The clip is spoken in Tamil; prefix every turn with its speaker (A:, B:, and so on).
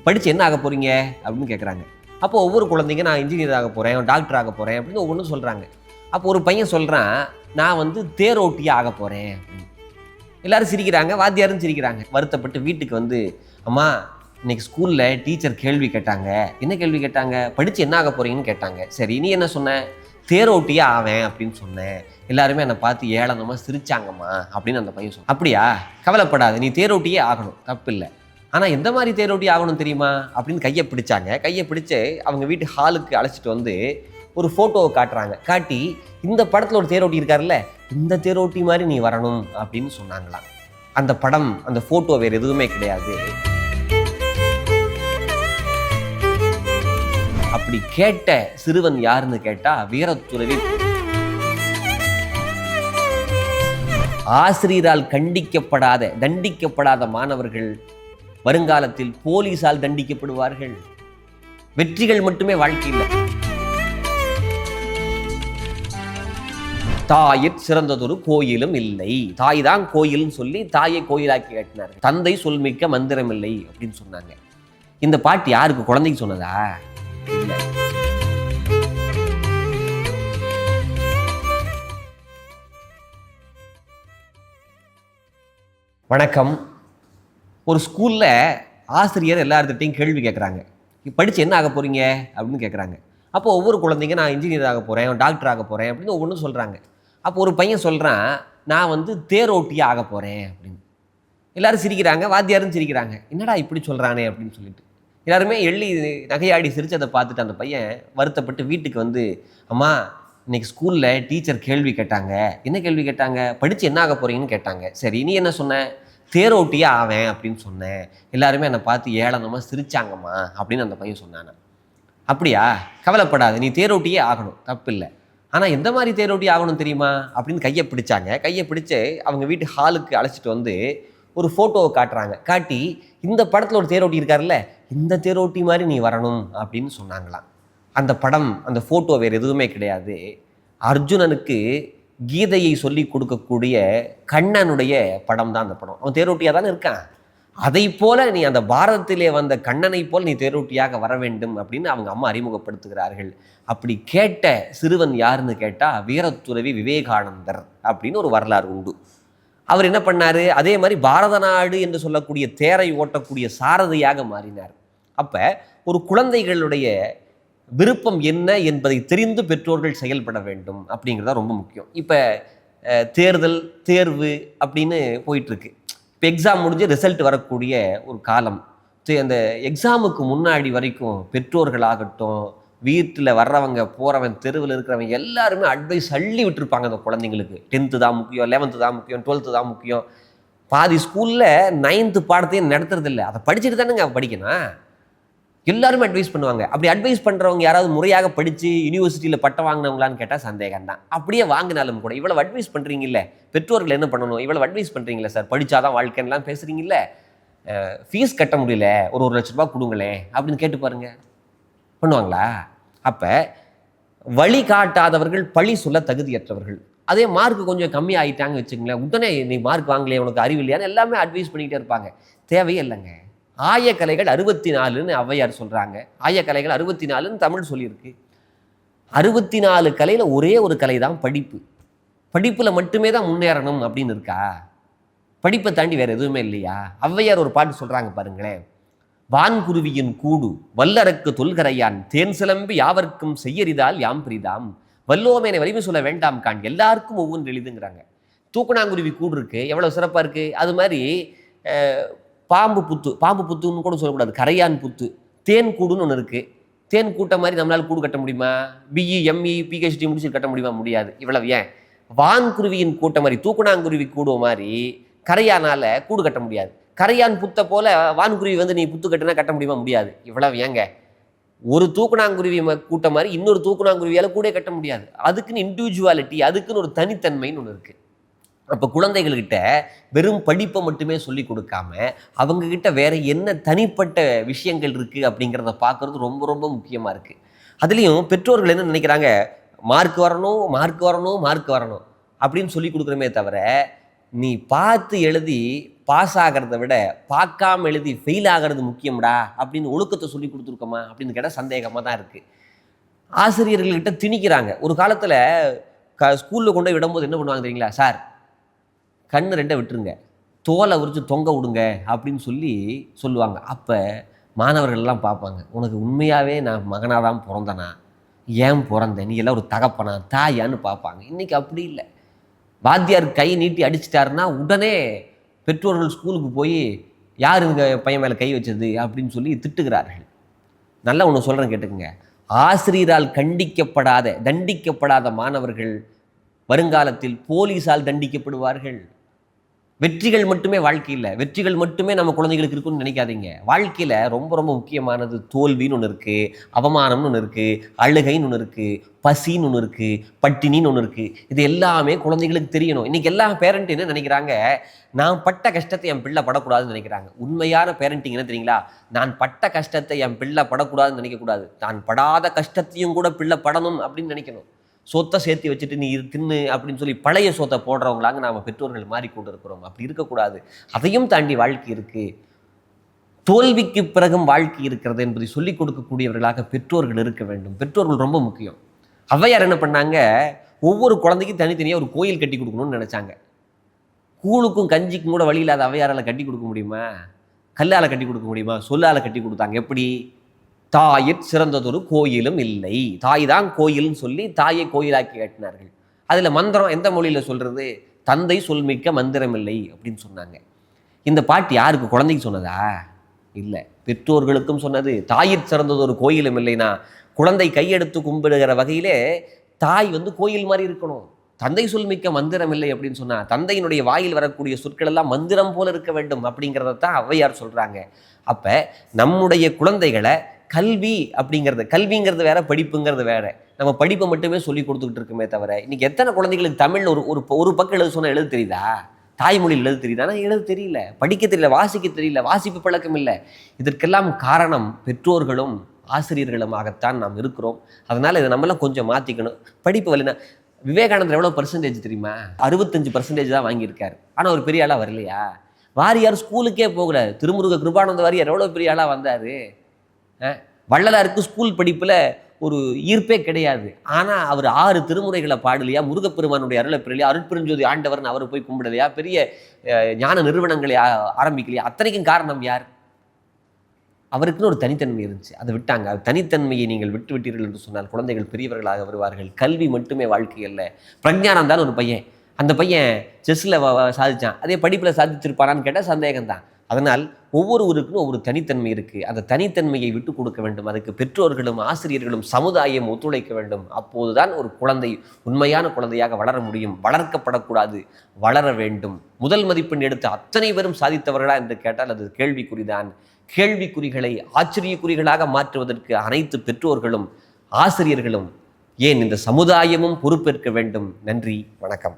A: படித்து என்ன ஆக போகிறீங்க அப்படின்னு கேட்குறாங்க அப்போ ஒவ்வொரு குழந்தைங்க நான் இன்ஜினியர் ஆக போகிறேன் டாக்டர் ஆக போகிறேன் அப்படின்னு ஒவ்வொன்றும் சொல்கிறாங்க அப்போ ஒரு பையன் சொல்கிறான் நான் வந்து தேரோட்டியாக ஆக போகிறேன் அப்படின்னு. எல்லாரும் சிரிக்கிறாங்க வாத்தியாரும் சிரிக்கிறாங்க. வருத்தப்பட்டு வீட்டுக்கு வந்து அம்மா இன்னைக்கு ஸ்கூலில் டீச்சர் கேள்வி கேட்டாங்க. என்ன கேள்வி கேட்டாங்க? படித்து என்ன ஆக போகிறீங்கன்னு கேட்டாங்க. சரி நீ என்ன சொன்ன? தேரோட்டியே ஆவேன் அப்படின்னு சொன்னேன். எல்லாருமே என்னை பார்த்து ஏளனமாக சிரிச்சாங்கம்மா அப்படின்னு அந்த பையன் சொன்னான். அப்படியா? கவலைப்படாது நீ தேரோட்டியே ஆகணும் தப்பு இல்லை ஆனால் எந்த மாதிரி தேரோட்டி ஆகணும் தெரியுமா? அப்படின்னு கையை பிடிச்சாங்க. கையை பிடிச்சு அவங்க வீட்டு ஹாலுக்கு அழைச்சிட்டு வந்து ஒரு ஃபோட்டோவை காட்டுறாங்க. காட்டி இந்த படத்தில் ஒரு தேரோட்டி இருக்காருல்ல இந்த தேரோட்டி மாதிரி நீ வரணும் அப்படின்னு சொன்னாங்களாம். அந்த படம் அந்த ஃபோட்டோ வேறு எதுவுமே கிடையாது. அப்படி கேட்ட சிறுவன் யாருன்னு கேட்டா வீரத்துறவி. ஆசிரியரால் கண்டிக்கப்படாத தண்டிக்கப்படாத மாணவர்கள் வருங்காலத்தில் போலீசால் தண்டிக்கப்படுவார்கள். வெற்றிகள் மட்டுமே வாழ்க்கையில். தாயிற் சிறந்ததொரு கோயிலும் இல்லை. தாய் தான் கோயில்னு சொல்லி தாயை கோயிலாக்கி கட்டினார் தந்தை சொல்மிக்க மந்திரம் இல்லை அப்படின்னு சொன்னாங்க. இந்த பாட்டு யாருக்கு? குழந்தைக்கு சொன்னதா? வணக்கம். ஒரு ஸ்கூலில் ஆசிரியர் எல்லார்கிட்டையும் கேள்வி கேட்குறாங்க படித்து என்ன ஆக போகிறீங்க அப்படின்னு கேட்குறாங்க அப்போ ஒவ்வொரு குழந்தைங்க நான் இன்ஜினியர் ஆக போகிறேன் டாக்டர் ஆக போகிறேன் அப்படின்னு ஒவ்வொன்றும் சொல்கிறாங்க அப்போ ஒரு பையன் சொல்கிறான் நான் வந்து தேரோட்டியாக ஆக போகிறேன் அப்படின்னு. எல்லோரும் சிரிக்கிறாங்க வாத்தியாரும் சிரிக்கிறாங்க. என்னடா இப்படி சொல்கிறானே அப்படின்னு சொல்லிட்டு. எல்லாருமே எள்ளி நகையாடி சிரிச்சதை பார்த்துட்டு அந்த பையன் வருத்தப்பட்டு வீட்டுக்கு வந்து அம்மா இன்றைக்கி ஸ்கூலில் டீச்சர் கேள்வி கேட்டாங்க. என்ன கேள்வி கேட்டாங்க? படித்து என்ன ஆக போகிறீங்கன்னு கேட்டாங்க. சரி நீ என்ன சொன்ன? தேரோட்டியே ஆவேன் அப்படின்னு சொன்னேன். எல்லாருமே என்னை பார்த்து ஏளனமாக சிரிச்சாங்கம்மா அப்படின்னு அந்த பையன் சொன்னானா அப்படியா? கவலைப்படாது நீ தேரோட்டியே ஆகணும் தப்பில்லை. ஆனால் எந்த மாதிரி தேரோட்டி ஆகணும் தெரியுமா? அப்படின்னு கையை பிடிச்சாங்க. கையை பிடிச்சு அவங்க வீட்டு ஹாலுக்கு அழைச்சிட்டு வந்து ஒரு ஃபோட்டோவை காட்டுறாங்க. காட்டி இந்த படத்தில் ஒரு தேரோட்டி இருக்காருல்ல இந்த தேரோட்டி மாதிரி நீ வரணும் அப்படின்னு சொன்னாங்களாம். அந்த படம் அந்த ஃபோட்டோ வேறு எதுவுமே கிடையாது. அர்ஜுனனுக்கு கீதையை சொல்லி கொடுக்கக்கூடிய கண்ணனுடைய படம் தான் அந்த படம். அவன் தேரோட்டியாக தானே இருக்கான். அதை போல நீ அந்த பாரதத்திலே வந்த கண்ணனை போல் நீ தேரோட்டியாக வர வேண்டும் அப்படின்னு அவங்க அம்மா அறிமுகப்படுத்துகிறார்கள். அப்படி கேட்ட சிறுவன் யாருன்னு கேட்டால் வீரத்துறவி விவேகானந்தர் அப்படின்னு ஒரு வரலாறு உண்டு. அவர் என்ன பண்ணாரு? அதே மாதிரி பாரத நாடு என்று சொல்லக்கூடிய தேரை ஓட்டக்கூடிய சாரதியாக மாறினார். அப்போ ஒரு குழந்தைகளுடைய விருப்பம் என்ன என்பதை தெரிந்து பெற்றோர்கள் செயல்பட வேண்டும் அப்படிங்கிறது ரொம்ப முக்கியம். இப்போ தேர்தல் தேர்வு அப்படின்னு போயிட்டுருக்கு. இப்போ எக்ஸாம் முடிஞ்சு ரிசல்ட் வரக்கூடிய ஒரு காலம். அந்த எக்ஸாமுக்கு முன்னாடி வரைக்கும் பெற்றோர்களாகட்டும் வீட்டில் வர்றவங்க போகிறவன் தெருவில் இருக்கிறவங்க எல்லாருமே அட்வைஸ் அள்ளி விட்டுருப்பாங்க அந்த குழந்தைங்களுக்கு. டென்த்து தான் முக்கியம் லெவன்த்து தான் முக்கியம் டுவெல்த்து தான் முக்கியம். பாதி ஸ்கூலில் நைன்த்து பாடத்தையும் நடத்துறதில்ல. அதை படிச்சுட்டு தானேங்க படிக்கணும்? எல்லாருமே அட்வைஸ் பண்ணுவாங்க. அப்படி அட்வைஸ் பண்ணுறவங்க யாராவது முறையாக படித்து யூனிவர்சிட்டியில் பட்டம் வாங்கினவங்களான்னு கேட்டால் சந்தேகம் தான் அப்படியே வாங்கினாலும் கூட இவ்வளோ அட்வைஸ் பண்ணுறீங்கல்ல பெற்றோர்கள் என்ன பண்ணணும்? இவ்வளோ அட்வைஸ் பண்ணுறீங்களே சார் படித்தாதான் வாழ்க்கைன்னெலாம் பேசுகிறீங்கல்ல ஃபீஸ் கட்ட முடியல. ஒரு ஒரு லட்ச ரூபா கொடுங்களேன். அப்படின்னு கேட்டு பாருங்க. பண்ணுவாங்களா? அப்போ வழி காட்டாதவர்கள் பழி சொல்ல தகுதியற்றவர்கள். அதே மார்க் கொஞ்சம் கம்மி ஆகிட்டாங்க வச்சுங்களேன் உடனே நீ மார்க் வாங்கலையே உனக்கு அறிவு இல்லையான்னு எல்லாமே அட்வைஸ் பண்ணிக்கிட்டே இருப்பாங்க. தேவையே இல்லைங்க. ஆயக்கலைகள் அறுபத்தி நாலுன்னு ஔவையார் சொல்கிறாங்க ஆயக்கலைகள் அறுபத்தி நாலுன்னு தமிழ் சொல்லியிருக்கு. அறுபத்தி நாலு கலையில் ஒரே ஒரு கலை தான் படிப்பு. படிப்பில் மட்டுமே தான் முன்னேறணும் அப்படின்னு இருக்கா? படிப்பை தாண்டி வேறு எதுவுமே இல்லையா? ஔவையார் ஒரு பாட்டு சொல்கிறாங்க பாருங்களேன். வான்குருவியின் கூடு வல்லரக்கு தொல்கரையான் தேன் சிலம்பி யாவர்க்கும் செய்யறிதால் யாம் பிரிதாம் வல்லோமேனை வலிமை சொல்ல வேண்டாம் கான் எல்லாருக்கும் ஒவ்வொன்று எளிதுங்கிறாங்க. தூக்குனாங்குருவி கூடு இருக்குது எவ்வளோ சிறப்பாக இருக்குது அது மாதிரி பாம்பு புத்து பாம்பு புத்துன்னு கூட சொல்லக்கூடாது. கரையான் புத்து. தேன் கூடுன்னு ஒன்று இருக்குது தேன் கூட்ட மாதிரி நம்மளால் கூடு கட்ட முடியுமா? பிஇ எம்இ பிஹெச்டி முடிச்சு கட்ட முடியுமா? முடியாது. இவ்வளவு ஏன்? வான்குருவியின் கூட்டம் மாதிரி தூக்குணாங்குருவி கூடுவ மாதிரி கரையானால் கூடு கட்ட முடியாது. கரையான் புத்தை போல வான்குருவி வந்து நீ புத்து கட்டினா கட்ட முடியுமா? முடியாது. இவ்வளவு ஏங்க? ஒரு தூக்குனாங்குருவி ம- கூட்டம் மாதிரி இன்னொரு தூக்குனாங்குருவியால் கூட கட்ட முடியாது. அதுக்குன்னு இண்டிவிஜுவாலிட்டி அதுக்குன்னு ஒரு தனித்தன்மைன்னு ஒன்று இருக்குது அப்போ குழந்தைகள்கிட்ட வெறும் படிப்பை மட்டுமே சொல்லி கொடுக்காம அவங்கக்கிட்ட வேறு வேற என்ன தனிப்பட்ட விஷயங்கள் இருக்குது அப்படிங்கிறத பார்க்குறது ரொம்ப ரொம்ப முக்கியமாக இருக்குது அதுலேயும் பெற்றோர்கள் என்ன நினைக்கிறாங்க? மார்க் வரணும் மார்க் வரணும் மார்க் வரணும் அப்படின்னு சொல்லி கொடுக்குறமே தவிர நீ பார்த்து எழுதி பாஸ் ஆகிறத விட பார்க்காம எழுதி ஃபெயில் ஆகிறது முக்கியம்டா அப்படின்னு ஒழுக்கத்தை சொல்லி கொடுத்துருக்கோமா அப்படின்னு கேட்டால் சந்தேகமாக தான் இருக்குது ஆசிரியர்கள்கிட்ட திணிக்கிறாங்க. ஒரு காலத்தில் க ஸ்கூலில் கொண்டு போய் விடும்போது என்ன பண்ணுவாங்க தெரியுங்களா? சார் கண்ணு ரெண்டை விட்டுருங்க. தோலை உரிச்சு தொங்க விடுங்க அப்படின்னு சொல்லி சொல்லுவாங்க. அப்போ மாணவர்கள்லாம் பார்ப்பாங்க. உனக்கு உண்மையாகவே நான் மகனாக தான் பிறந்தனா? ஏன் பிறந்தேன் நீ எல்லாம் ஒரு தகப்பனா? தாயான்னு பார்ப்பாங்க. இன்றைக்கி அப்படி இல்லை. வாத்தியார் கை நீட்டி அடிச்சிட்டாருன்னா உடனே பெற்றோர்கள் ஸ்கூலுக்கு போய் யார் இந்த பையன் மேலே கை வச்சது? அப்படின்னு சொல்லி திட்டுகிறார்கள். நல்லா ஒன்று சொல்கிறேன் கேட்டுக்கங்க. ஆசிரியரால் கண்டிக்கப்படாத தண்டிக்கப்படாத மாணவர்கள் வருங்காலத்தில் போலீஸால் தண்டிக்கப்படுவார்கள். வெற்றிகள் மட்டுமே வாழ்க்கையில் வெற்றிகள் மட்டுமே நம்ம குழந்தைகளுக்கு இருக்குன்னு நினைக்காதீங்க. வாழ்க்கையில் ரொம்ப ரொம்ப முக்கியமானது தோல்வின்னு ஒன்று இருக்குது அவமானம்னு ஒன்று இருக்குது அழுகைன்னு ஒன்று இருக்குது பசின்னு ஒன்று இருக்குது பட்டினின்னு ஒன்று இருக்குது இது எல்லாமே குழந்தைகளுக்கு தெரியணும். இன்றைக்கி எல்லா பேரண்ட் என்ன நினைக்கிறாங்க? நான் பட்ட கஷ்டத்தை என் பிள்ளை படக்கூடாதுன்னு நினைக்கிறாங்க. உண்மையான பேரண்டிங் என்ன தெரியுங்களா? நான் பட்ட கஷ்டத்தை என் பிள்ளை படக்கூடாதுன்னு நினைக்கக்கூடாது. நான் படாத கஷ்டத்தையும் கூட பிள்ளை படணும் அப்படின்னு நினைக்கணும். சொத்தை சேர்த்து வச்சுட்டு நீ இது தின்னு அப்படின்னு சொல்லி பழைய சொத்தை போடுறவங்களாங்க நாம் பெற்றோர்கள் மாறிக்கொண்டு இருக்கிறோம் அப்படி இருக்கக்கூடாது. அதையும் தாண்டி வாழ்க்கை இருக்குது தோல்விக்கு பிறகும் வாழ்க்கை இருக்கிறது என்பதை சொல்லிக் கொடுக்கக்கூடியவர்களாக பெற்றோர்கள் இருக்க வேண்டும். பெற்றோர்கள் ரொம்ப முக்கியம். ஔவையார் என்ன பண்ணாங்க? ஒவ்வொரு குழந்தைக்கும் தனித்தனியாக ஒரு கோயில் கட்டி கொடுக்கணும்னு நினச்சாங்க. கூழுக்கும் கஞ்சிக்கும் கூட வழி இல்லாத அவையாரால் கட்டி கொடுக்க முடியுமா? கல்லால் கட்டி கொடுக்க முடியுமா? சொல்லால் கட்டி கொடுத்தாங்க. எப்படி? தாயிற் சிறந்ததொரு கோயிலும் இல்லை. தாய் தான் கோயில்னு சொல்லி தாயை கோயிலாக்கி கட்டினார்கள். அதில் மந்திரம் எந்த மொழியில் சொல்கிறது தந்தை சொல்மிக்க மந்திரம் இல்லை அப்படின்னு சொன்னாங்க. இந்த பாட்டு யாருக்கு? குழந்தைக்கு சொன்னதா? இல்லை. பெற்றோர்களுக்கும் சொன்னது. தாயிற் சிறந்ததொரு கோயிலும் இல்லைனா குழந்தை கையெடுத்து கும்பிடுகிற வகையிலே தாய் வந்து கோயில் மாதிரி இருக்கணும். தந்தை சொல்மிக்க மந்திரம் இல்லை அப்படின்னு சொன்னா தந்தையினுடைய வாயில் வரக்கூடிய சொற்கள் எல்லாம் மந்திரம் போல இருக்க வேண்டும் அப்படிங்கிறத தான் ஔவையார் சொல்றாங்க. அப்ப நம்முடைய குழந்தைகளை கல்வி அப்படிங்கிறது கல்விங்கிறது வேற படிப்புங்கிறது வேற. நம்ம படிப்பை மட்டுமே சொல்லி கொடுத்துக்கிட்டு இருக்குமே தவிர இன்னைக்கு எத்தனை குழந்தைகளுக்கு தமிழ்ல ஒரு ஒரு ஒரு பக்கம் எழுத சொன்னால் எழுத தெரியுதா? தாய்மொழியில் எழுத தெரியுதா? ஆனால் எழுத தெரியல. படிக்க தெரியல வாசிக்க தெரியல வாசிப்பு பழக்கம் இல்லை. இதற்கெல்லாம் காரணம் பெற்றோர்களும் ஆசிரியர்களுமாகத்தான் நாம் இருக்கிறோம். அதனால் இதை நம்மளாம் கொஞ்சம் மாற்றிக்கணும் படிப்பு வரலனா விவேகானந்தர் எவ்வளோ பர்சன்டேஜ் தெரியுமா? அறுபத்தஞ்சு பர்சன்டேஜ் தான் வாங்கியிருக்காரு. ஆனால் ஒரு பெரிய ஆளாக வரலையா? வாரியார் ஸ்கூலுக்கே போகல. திருமுருக கிருபானந்த வாரியார் எவ்வளோ பெரிய ஆளாக வந்தார்? வள்ளலாருக்கு ஸ்கூல் படிப்பில் ஒரு ஈர்ப்பே கிடையாது. ஆனால் அவர் ஆறு திருமுறைகளை பாடலையா முருகப்பெருமானுடைய அருளை பெறலையா அருட்பெருஞ்சோதி ஆண்டவர்னு அவர் போய் கும்பிடலையா பெரிய ஞான நிறுவனங்களை ஆரம்பிக்கலையா அத்தனைக்கும் காரணம் யார்? அவருக்குன்னு ஒரு தனித்தன்மை இருந்துச்சு. அதை விட்டாங்க. அது தனித்தன்மையை நீங்கள் விட்டு விட்டீர்கள் என்று சொன்னால் குழந்தைகள் பெரியவர்களாக வருவார்கள். கல்வி மட்டுமே வாழ்க்கை அல்ல. பிரஜானம் தான் ஒரு பையன். அந்த பையன் செஸ்ஸில் சாதிச்சான். அதே படிப்பில் சாதிச்சிருப்பானான்னு கேட்டால் சந்தேகம்தான். அதனால் ஒவ்வொருவருக்கும் ஒவ்வொரு தனித்தன்மை இருக்குது அந்த தனித்தன்மையை விட்டு கொடுக்க வேண்டும். அதுக்கு பெற்றோர்களும் ஆசிரியர்களும் சமுதாயம் ஒத்துழைக்க வேண்டும். அப்போதுதான் ஒரு குழந்தை உண்மையான குழந்தையாக வளர முடியும். வளர்க்கப்படக்கூடாது. வளர வேண்டும். முதல் மதிப்பெண் எடுத்து அத்தனை பேரும் சாதித்தவர்களா என்று கேட்டால் அது கேள்விக்குறிதான். கேள்விக்குறிகளை ஆச்சரியக்குறிகளாக மாற்றுவதற்கு அனைத்து பெற்றோர்களும் ஆசிரியர்களும் ஏன் இந்த சமுதாயமும் பொறுப்பேற்க வேண்டும்? நன்றி. வணக்கம்.